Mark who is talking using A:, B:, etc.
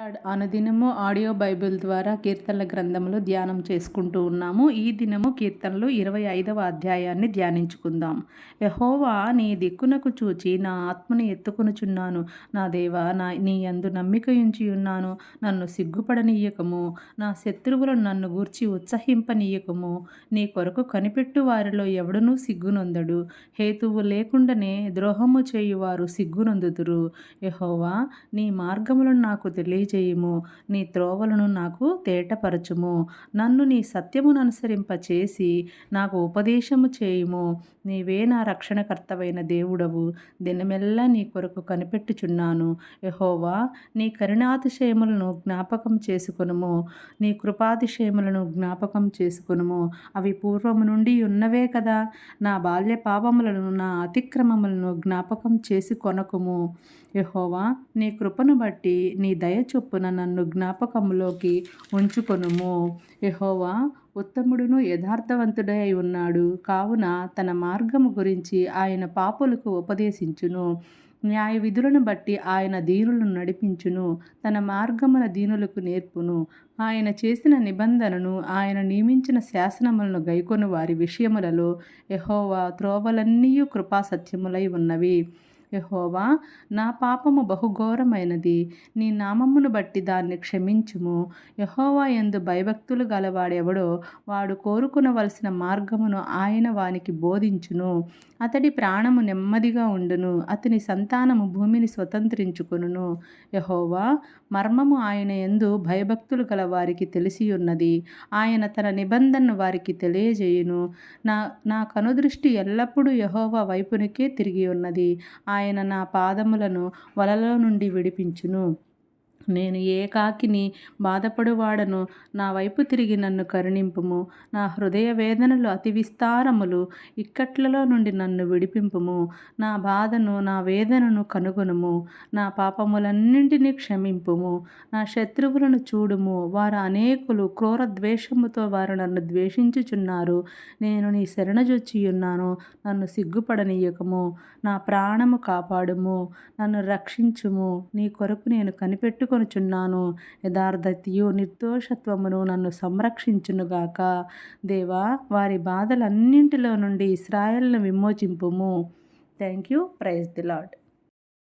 A: అనుదినము audio Bible ద్వారా కీర్తనల గ్రంథములు ధ్యానం చేసుకుంటూ ఉన్నాము. ఈ దినము కీర్తనలు ఇరవై ఐదవ అధ్యాయాన్ని ధ్యానించుకుందాం. యహోవా నీ దిక్కునకు చూచి నా ఆత్మని ఎత్తుకొనుచున్నాను. నా దేవా నా నీ అందు నమ్మిక ఉంచి ఉన్నాను. నన్ను సిగ్గుపడనీయకము. నా శత్రువులను నన్ను గూర్చి ఉత్సహింపనీయకము. నీ కొరకు కనిపెట్టు వారిలో ఎవడనూ సిగ్గునొందడు. హేతువు లేకుండానే ద్రోహము చేయువారు సిగ్గునొందుదురు. యహోవా నీ మార్గములను నాకు తెలియ తెలియజేయుము నీ త్రోవలను నాకు తేటపరచుము. నన్ను నీ సత్యమును అనుసరింపచేసి నాకు ఉపదేశము చేయుము. నీవే నా రక్షణకర్తవైన దేవుడవు. దినమెల్లా నీ కొరకు కనిపెట్టుచున్నాను. యహోవా నీ కరుణాతిశయములను జ్ఞాపకం చేసుకునుము. నీ కృపాతిశయములను జ్ఞాపకం చేసుకునుము. అవి పూర్వము నుండి ఉన్నవే కదా. నా బాల్య పాపములను నా అతిక్రమములను జ్ఞాపకం చేసి కొనకుము. యహోవా నీ కృపను బట్టి నీ దయ చొప్పున నన్ను జ్ఞాపకములోకి ఉంచుకొనుము. యహోవా ఉత్తముడును యథార్థవంతుడై ఉన్నాడు. కావున తన మార్గము గురించి ఆయన పాపులకు ఉపదేశించును. న్యాయ విధులను బట్టి ఆయన దీనులను నడిపించును. తన మార్గమున దీనులకు నేర్పును. ఆయన చేసిన నిబంధనను ఆయన నియమించిన శాసనములను గైకొని వారి విషయములలో యహోవా త్రోవలన్నీ కృపాసత్యములై ఉన్నవి. యహోవా నా పాపము బహుఘోరమైనది. నీ నామమును బట్టి దాన్ని క్షమించుము. యహోవా ఎందు భయభక్తులు గలవాడెవడో వాడు కోరుకునవలసిన మార్గమును ఆయన వానికి బోధించును. అతడి ప్రాణము నెమ్మదిగా ఉండును. అతని సంతానము భూమిని స్వతంత్రించుకును యహోవా మర్మము ఆయన ఎందు భయభక్తులు గల వారికి తెలిసి ఉన్నది ఆయన తన నిబంధనను వారికి తెలియజేయును. నా నా కనుదృష్టి ఎల్లప్పుడూ యహోవా వైపునికే తిరిగి ఉన్నది ఆయన నా పాదములను వలలో నుండి విడిపించును. నేను ఏకాకిని బాధపడువాడను నా వైపు తిరిగి నన్ను కరుణింపుము. నా హృదయ వేదనలు అతి విస్తారములు ఇక్కట్లలో నుండి నన్ను విడిపింపుము. నా బాధను నా వేదనను కనుగొనుము. నా పాపములన్నింటినీ క్షమింపుము. నా శత్రువులను చూడుము. వారు అనేకులు క్రూర ద్వేషముతో వారు నన్ను ద్వేషించుచున్నారు. నేను నీ శరణజొచ్చి ఉన్నాను నన్ను సిగ్గుపడనీయకము. నా ప్రాణము కాపాడుము. నన్ను రక్షించుము. నీ కొరకు నేను కనిపెట్టుకొని వేడుకొనుచున్నాను యథార్థతయు నిర్దోషత్వమును నన్ను సంరక్షించునుగాక. దేవా వారి బాధలన్నింటిలో నుండి ఇస్రాయల్ను విమోచింపుము. Thank you praise the Lord